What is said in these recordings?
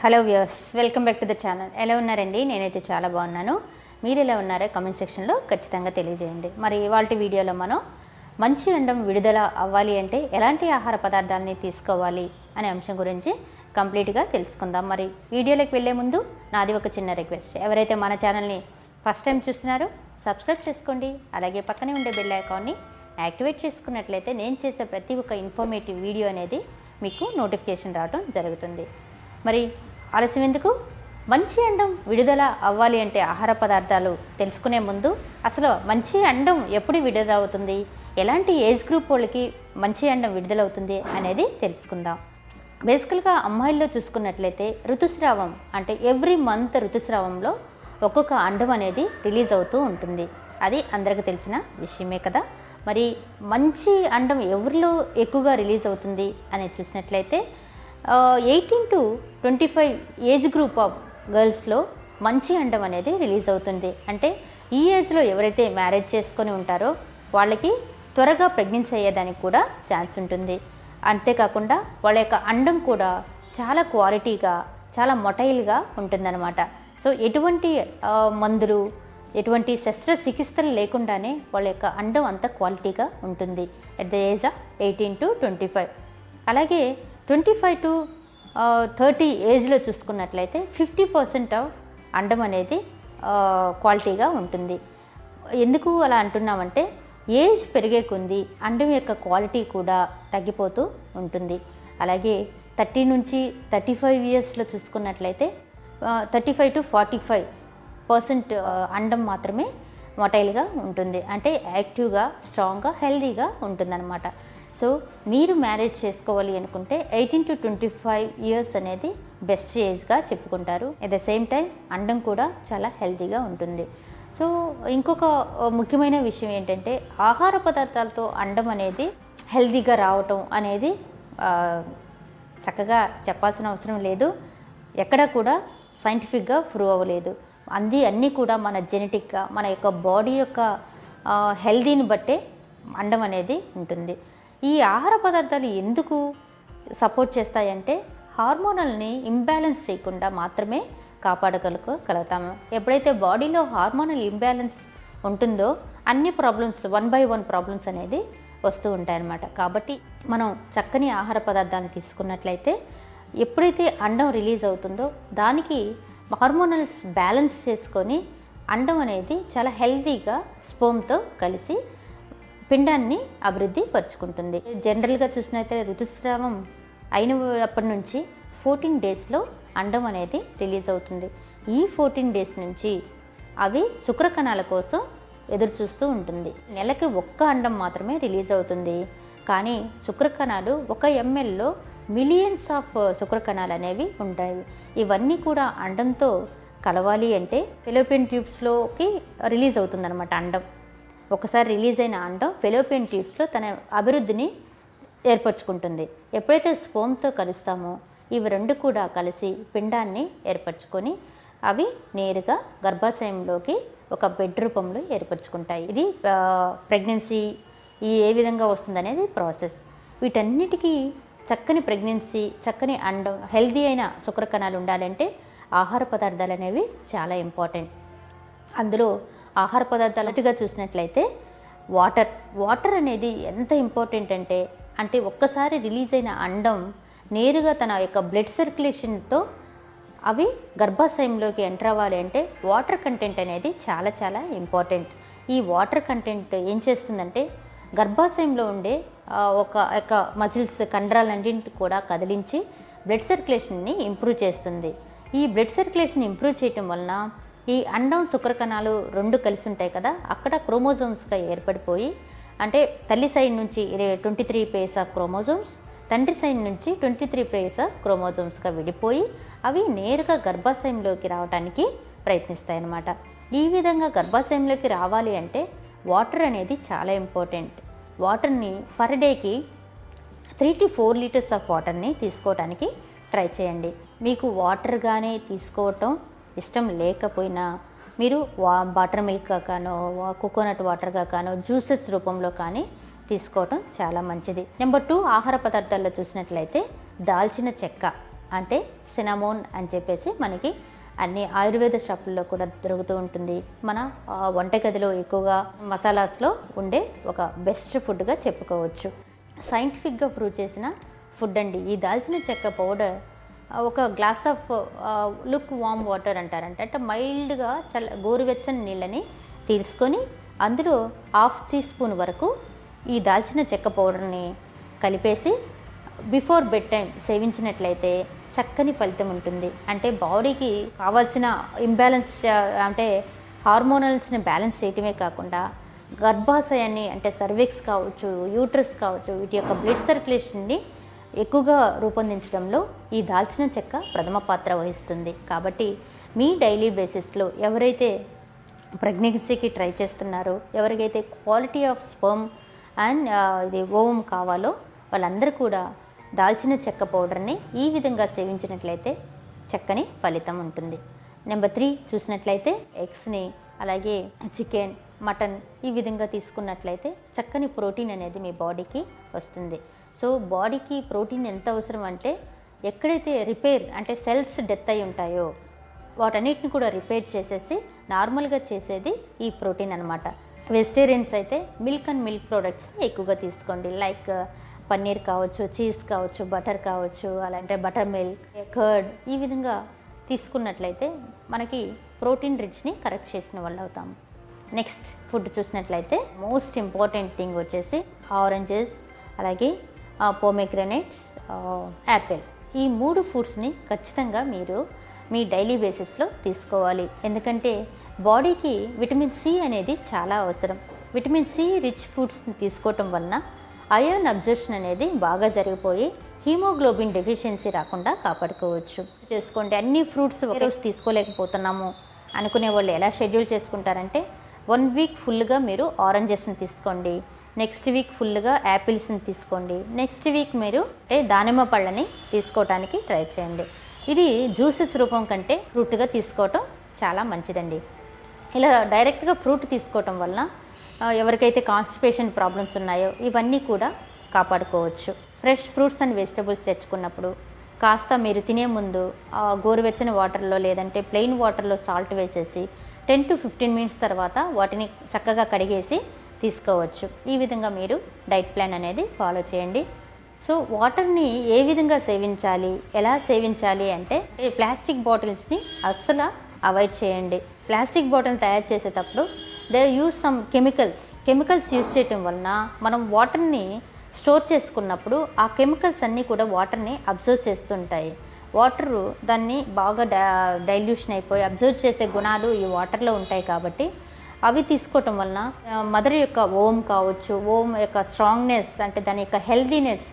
Hello views welcome back to the channel ఎలా ఉన్నారండి? నేనైతే చాలా బాగున్నాను. మీరు ఎలా ఉన్నారో కమెంట్ సెక్షన్లో ఖచ్చితంగా తెలియజేయండి. మరి ఇవాళ వీడియోలో మనం మంచి అండం విడుదల అవ్వాలి అంటే ఎలాంటి ఆహార పదార్థాలని తీసుకోవాలి అనే అంశం గురించి కంప్లీట్గా తెలుసుకుందాం. మరి వీడియోలోకి వెళ్ళే ముందు నాది ఒక చిన్న రిక్వెస్ట్ ఎవరైతే మన ఛానల్ని ఫస్ట్ టైం చూస్తున్నారో సబ్స్క్రైబ్ చేసుకోండి. అలాగే పక్కనే ఉండే బెల్ ఐకాన్ని యాక్టివేట్ చేసుకున్నట్లయితే నేను చేసే ప్రతి ఒక్క ఇన్ఫర్మేటివ్ వీడియో అనేది మీకు నోటిఫికేషన్ రావడం జరుగుతుంది. మరి ఆలస్యం ఎందుకు? మంచి అండం విడుదల అవ్వాలి అంటే ఆహార పదార్థాలు తెలుసుకునే ముందు అసలు మంచి అండం ఎప్పుడు విడుదల అవుతుంది? ఎలాంటి ఏజ్ గ్రూప్ వాళ్ళకి మంచి అండం విడుదలవుతుంది అనేది తెలుసుకుందాం. బేసికల్గా అమ్మాయిల్లో చూసుకున్నట్లయితే ఋతుస్రావం అంటే ఎవ్రీ మంత్ ఋతుస్రావంలో ఒక్కొక్క అండం అనేది రిలీజ్ అవుతూ ఉంటుంది. అది అందరికీ తెలిసిన విషయమే కదా? మరి మంచి అండం ఎవరిలో ఎక్కువగా రిలీజ్ అవుతుంది అనేది చూసినట్లయితే eighteen to twenty five age group of గర్ల్స్లో మంచి అండం అనేది రిలీజ్ అవుతుంది. అంటే ఈ ఏజ్లో ఎవరైతే మ్యారేజ్ చేసుకొని ఉంటారో వాళ్ళకి త్వరగా ప్రెగ్నెన్సీ అయ్యేదానికి కూడా ఛాన్స్ ఉంటుంది. అంతేకాకుండా వాళ్ళ యొక్క అండం కూడా చాలా క్వాలిటీగా చాలా మొటైల్గా ఉంటుందన్నమాట. సో ఎటువంటి మందులు ఎటువంటి శస్త్రచికిత్సలు లేకుండానే వాళ్ళ యొక్క అండం అంత క్వాలిటీగా ఉంటుంది. At the age of eighteen to twenty five అలాగే ట్వంటీ ఫైవ్ టు థర్టీ ఏజ్లో చూసుకున్నట్లయితే ఫిఫ్టీ పర్సెంట్ ఆఫ్ అండం అనేది క్వాలిటీగా ఉంటుంది. ఎందుకు అలా అంటున్నామంటే ఏజ్ పెరిగే కొంది అండం యొక్క క్వాలిటీ కూడా తగ్గిపోతూ ఉంటుంది. అలాగే థర్టీ నుంచి థర్టీ ఫైవ్ ఇయర్స్లో చూసుకున్నట్లయితే thirty five to forty five percent అండం మాత్రమే మొటైల్గా ఉంటుంది. అంటే యాక్టివ్గా స్ట్రాంగ్గా హెల్దీగా ఉంటుందన్నమాట. సో మీరు మ్యారేజ్ చేసుకోవాలి అనుకుంటే eighteen to twenty five years అనేది బెస్ట్ ఏజ్గా చెప్పుకుంటారు. ఎట్ ద సేమ్ టైం అండం కూడా చాలా హెల్తీగా ఉంటుంది. సో ఇంకొక ముఖ్యమైన విషయం ఏంటంటే ఆహార పదార్థాలతో అండం అనేది హెల్తీగా రావటం అనేది చక్కగా చెప్పాల్సిన అవసరం లేదు. ఎక్కడ కూడా సైంటిఫిక్గా ప్రూవ్ అవ్వలేదు. అంది అన్నీ కూడా మన జెనెటిక్గా మన యొక్క బాడీ యొక్క హెల్తీని హెల్దీని బట్టే అండం అనేది ఉంటుంది. ఈ ఆహార పదార్థాలు ఎందుకు సపోర్ట్ చేస్తాయంటే హార్మోనల్ని ఇంబ్యాలెన్స్ చేయకుండా మాత్రమే కాపాడగలుగుతాము ఎప్పుడైతే బాడీలో హార్మోనల్ ఇంబ్యాలెన్స్ ఉంటుందో అన్ని problems one by one problems అనేది వస్తూ ఉంటాయన్నమాట. కాబట్టి మనం చక్కని ఆహార పదార్థాన్ని తీసుకున్నట్లయితే ఎప్పుడైతే అండం రిలీజ్ అవుతుందో దానికి హార్మోనల్స్ బ్యాలెన్స్ చేసుకొని అండం అనేది చాలా హెల్తీగా స్పోమ్తో కలిసి పిండాన్ని అభివృద్ధి పరుచుకుంటుంది. జనరల్గా చూసినట్లయితే ఋతుస్రావం అయినప్పటి నుంచి ఫోర్టీన్ డేస్లో అండం అనేది రిలీజ్ అవుతుంది. ఈ ఫోర్టీన్ డేస్ నుంచి అవి శుక్రకణాల కోసం ఎదురు చూస్తూ ఉంటుంది. నెలకి ఒక్క అండం మాత్రమే రిలీజ్ అవుతుంది. కానీ శుక్రకణాలు ఒక ఎంఎల్లో మిలియన్స్ ఆఫ్ శుక్రకణాలు అనేవి ఉంటాయి. ఇవన్నీ కూడా అండంతో కలవాలి అంటే ఫిలోపియన్ ట్యూబ్స్లోకి రిలీజ్ అవుతుందన్నమాట అండం. ఒకసారి రిలీజ్ అయిన అండం ఫెలోపియన్ ట్యూబ్స్లో తన అభివృద్ధిని ఏర్పరచుకుంటుంది. ఎప్పుడైతే స్పోమ్తో కలుస్తామో ఇవి రెండు కూడా కలిసి పిండాన్ని ఏర్పరచుకొని అవి నేరుగా గర్భాశయంలోకి ఒక బెడ్ రూపంలో ఏర్పరచుకుంటాయి. ఇది ప్రెగ్నెన్సీ ఈ ఏ విధంగా వస్తుందనేది ప్రాసెస్. వీటన్నిటికీ చక్కని ప్రెగ్నెన్సీ చక్కని అండం హెల్దీ అయిన శుక్రకణాలు ఉండాలంటే ఆహార పదార్థాలు అనేవి చాలా ఇంపార్టెంట్. అందులో ఆహార పదార్థాలుగా చూసినట్లయితే వాటర్. వాటర్ అనేది ఎంత ఇంపార్టెంట్ అంటే అంటే ఒక్కసారి రిలీజ్ అయిన అండం నేరుగా తన యొక్క బ్లడ్ సర్క్యులేషన్తో అవి గర్భాశయంలోకి ఎంటర్ అవ్వాలి అంటే వాటర్ కంటెంట్ అనేది చాలా చాలా ఇంపార్టెంట్. ఈ వాటర్ కంటెంట్ ఏం చేస్తుందంటే గర్భాశయంలో ఉండే ఒక యొక్క మజిల్స్ కండరాలన్నింటి కూడా కదిలించి బ్లడ్ సర్క్యులేషన్ని ఇంప్రూవ్ చేస్తుంది. ఈ బ్లడ్ సర్క్యులేషన్ ఇంప్రూవ్ చేయటం వలన ఈ అండం శుక్రకణాలు రెండు కలిసి ఉంటాయి కదా అక్కడ క్రోమోజోమ్స్గా ఏర్పడిపోయి అంటే తల్లి సైడ్ నుంచి twenty three pairs of chromosomes తండ్రి సైడ్ నుంచి ట్వంటీ త్రీ పేస్ ఆఫ్ క్రోమోజోమ్స్గా విడిపోయి అవి నేరుగా గర్భాశయంలోకి రావడానికి ప్రయత్నిస్తాయి అన్నమాట. ఈ విధంగా గర్భాశయంలోకి రావాలి అంటే వాటర్ అనేది చాలా ఇంపార్టెంట్. వాటర్ని పర్ డేకి three to four litres of వాటర్ని తీసుకోవడానికి ట్రై చేయండి. మీకు వాటర్ కానీ తీసుకోవటం ఇష్టం లేకపోయినా మీరు వా బటర్ మిల్క్ కానో కోకోనట్ వాటర్గా కానో జ్యూసెస్ రూపంలో కానీ తీసుకోవటం చాలా మంచిది. నెంబర్ టూ ఆహార పదార్థాల్లో చూసినట్లయితే దాల్చిన చెక్క అంటే సినమోన్ అని చెప్పేసి మనకి అన్ని ఆయుర్వేద షాపుల్లో కూడా దొరుకుతూ ఉంటుంది. మన వంటగదిలో ఎక్కువగా మసాలాస్లో ఉండే ఒక బెస్ట్ ఫుడ్గా చెప్పుకోవచ్చు. సైంటిఫిక్గా ప్రూవ్ చేసిన ఫుడ్ అండి. ఈ దాల్చిన చెక్క పౌడర్ ఒక glass of lukewarm water అంటారంట. అంటే మైల్డ్గా చల్ల గోరువెచ్చని నీళ్ళని తీసుకొని అందులో హాఫ్ టీ స్పూన్ వరకు ఈ దాల్చిన చెక్క పౌడర్ని కలిపేసి బిఫోర్ బెడ్ టైం సేవించినట్లయితే చక్కని ఫలితం ఉంటుంది. అంటే బాడీకి కావాల్సిన ఇంబ్యాలెన్స్ అంటే హార్మోనల్స్ని బ్యాలెన్స్ చేయటమే కాకుండా గర్భాశయాన్ని అంటే సర్విక్స్ కావచ్చు యూట్రస్ కావచ్చు వీటి యొక్క బ్లడ్ సర్క్యులేషన్ని ఎక్కువగా రూపొందించడంలో ఈ దాల్చిన చెక్క ప్రథమ పాత్ర వహిస్తుంది. కాబట్టి మీ డైలీ బేసిస్లో ఎవరైతే ప్రెగ్నెన్సీకి ట్రై చేస్తున్నారో ఎవరికైతే క్వాలిటీ ఆఫ్ స్పర్మ్ అండ్ ఇది ఓవం కావాలో వాళ్ళందరూ కూడా దాల్చిన చెక్క పౌడర్ని ఈ విధంగా సేవించినట్లయితే చక్కని ఫలితం ఉంటుంది. నెంబర్ త్రీ చూసినట్లయితే ఎగ్స్ని అలాగే చికెన్ మటన్ ఈ విధంగా తీసుకున్నట్లయితే చక్కని ప్రోటీన్ అనేది మీ బాడీకి వస్తుంది. సో బాడీకి ప్రోటీన్ ఎంత అవసరం అంటే ఎక్కడైతే రిపేర్ అంటే సెల్స్ డెత్ అయి ఉంటాయో వాటన్నిటిని కూడా రిపేర్ చేసేసి నార్మల్గా చేసేది ఈ ప్రోటీన్ అనమాట వెజిటేరియన్స్ అయితే మిల్క్ అండ్ మిల్క్ ప్రోడక్ట్స్ ఎక్కువగా తీసుకోండి. లైక్ పన్నీర్ కావచ్చు చీజ్ కావచ్చు బటర్ కావచ్చు అలాంటి బటర్ మిల్క్ కర్డ్ ఈ విధంగా తీసుకున్నట్లయితే మనకి ప్రోటీన్ రిచ్ని కరెక్ట్ చేసిన వాళ్ళు అవుతాం. నెక్స్ట్ ఫుడ్ చూసినట్లయితే మోస్ట్ ఇంపార్టెంట్ థింగ్ వచ్చేసి ఆరెంజెస్ అలాగే పోమెగ్రనేట్స్ యాపిల్ ఈ మూడు ఫుడ్స్ని ఖచ్చితంగా మీరు మీ డైలీ బేసిస్లో తీసుకోవాలి. ఎందుకంటే బాడీకి విటమిన్ సి అనేది చాలా అవసరం. విటమిన్ సి రిచ్ ఫుడ్స్ని తీసుకోవటం వలన అయోన్ అబ్జర్షన్ అనేది బాగా జరిగిపోయి హీమోగ్లోబిన్ డెఫిషియన్సీ రాకుండా కాపాడుకోవచ్చు. చేసుకోండి. అన్ని ఫ్రూట్స్ ఒక రోజు తీసుకోలేకపోతున్నాము అనుకునే వాళ్ళు ఎలా షెడ్యూల్ చేసుకుంటారంటే వన్ వీక్ ఫుల్గా మీరు ఆరెంజెస్ని తీసుకోండి. నెక్స్ట్ వీక్ ఫుల్గా యాపిల్స్ని తీసుకోండి. నెక్స్ట్ వీక్ మీరు అంటే దానిమ్మ పళ్ళని తీసుకోవటానికి ట్రై చేయండి. ఇది జ్యూసెస్ రూపం కంటే ఫ్రూట్గా తీసుకోవటం చాలా మంచిదండి. ఇలా డైరెక్ట్గా ఫ్రూట్ తీసుకోవటం వలన ఎవరికైతే కాన్స్టిపేషన్ ప్రాబ్లమ్స్ ఉన్నాయో ఇవన్నీ కూడా కాపాడుకోవచ్చు. ఫ్రెష్ ఫ్రూట్స్ అండ్ వెజిటబుల్స్ తెచ్చుకున్నప్పుడు కాస్త మీరు తినే ముందు గోరువెచ్చని వాటర్లో లేదంటే ప్లెయిన్ వాటర్లో సాల్ట్ వేసేసి టెన్ టు ఫిఫ్టీన్ మినిట్స్ తర్వాత వాటిని చక్కగా కడిగేసి తీసుకోవచ్చు. ఈ విధంగా మీరు డైట్ ప్లాన్ అనేది ఫాలో చేయండి. సో వాటర్ని ఏ విధంగా సేవించాలి? ఎలా సేవించాలి అంటే ఈ ప్లాస్టిక్ బాటిల్స్ని అస్సలు అవాయిడ్ చేయండి. ప్లాస్టిక్ బాటిల్ తయారు చేసేటప్పుడు they use some chemicals. Chemicals use చేయటం వలన మనం వాటర్ని స్టోర్ చేసుకున్నప్పుడు ఆ కెమికల్స్ అన్నీ కూడా వాటర్ని అబ్జర్వ్ చేస్తుంటాయి. వాటర్ దాన్ని బాగా డైల్యూషన్ అయిపోయి అబ్జర్వ్ చేసే గుణాలు ఈ వాటర్లో ఉంటాయి కాబట్టి అవి తీసుకోవటం వలన మదర్ యొక్క ఓం కావచ్చు ఓం యొక్క స్ట్రాంగ్నెస్ అంటే దాని యొక్క హెల్దీనెస్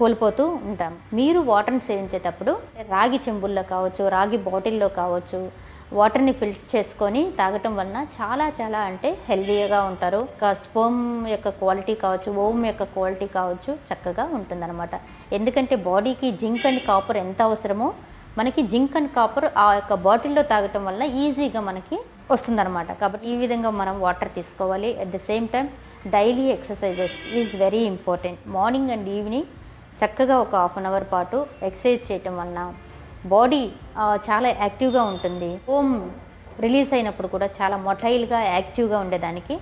కోల్పోతూ ఉంటాం. మీరు వాటర్ని సేవించేటప్పుడు రాగి చెంబుల్లో కావచ్చు రాగి బాటిల్లో కావచ్చు వాటర్ని ఫిల్టర్ చేసుకొని తాగటం వలన చాలా చాలా అంటే హెల్దీగా ఉంటారు. స్పోమ్ యొక్క క్వాలిటీ కావచ్చు ఓమ్ యొక్క క్వాలిటీ కావచ్చు చక్కగా ఉంటుందన్నమాట. ఎందుకంటే బాడీకి జింక్ అండ్ కాపర్ ఎంత అవసరమో మనకి జింక్ అండ్ కాపర్ ఆ యొక్క బాటిల్లో తాగటం వల్ల ఈజీగా మనకి వస్తుందన్నమాట. కాబట్టి ఈ విధంగా మనం వాటర్ తీసుకోవాలి. At the same time daily exercises is very important morning and evening చక్కగా ఒక హాఫ్ అన్ అవర్ పాటు ఎక్సర్సైజ్ చేయటం వలన బాడీ చాలా యాక్టివ్గా ఉంటుంది. హోమ్ రిలీజ్ అయినప్పుడు కూడా చాలా మొటైల్గా యాక్టివ్గా ఉండేదానికి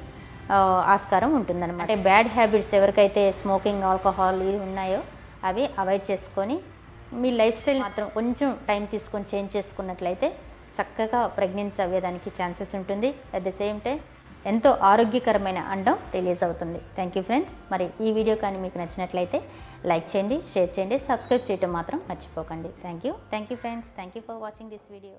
ఆస్కారం ఉంటుందన్నమాట. అంటే బ్యాడ్ హ్యాబిట్స్ ఎవరికైతే స్మోకింగ్ ఆల్కహాల్ ఇవి ఉన్నాయో అవి అవాయిడ్ చేసుకొని మీ లైఫ్ స్టైల్ మాత్రం కొంచెం టైం తీసుకొని చేంజ్ చేసుకున్నట్లయితే చక్కగా ప్రెగ్నెన్సీ అయ్యేదానికి ఛాన్సెస్ ఉంటుంది. అట్ ద సేమ్ టైం ఎంతో ఆరోగ్యకరమైన అండం రిలీజ్ అవుతుంది. థ్యాంక్ యూ ఫ్రెండ్స్ మరి ఈ వీడియో కానీ మీకు నచ్చినట్లయితే లైక్ చేయండి షేర్ చేయండి సబ్స్క్రైబ్ చేయటం మాత్రం మర్చిపోకండి. Thank you thank you friends thank you for watching this video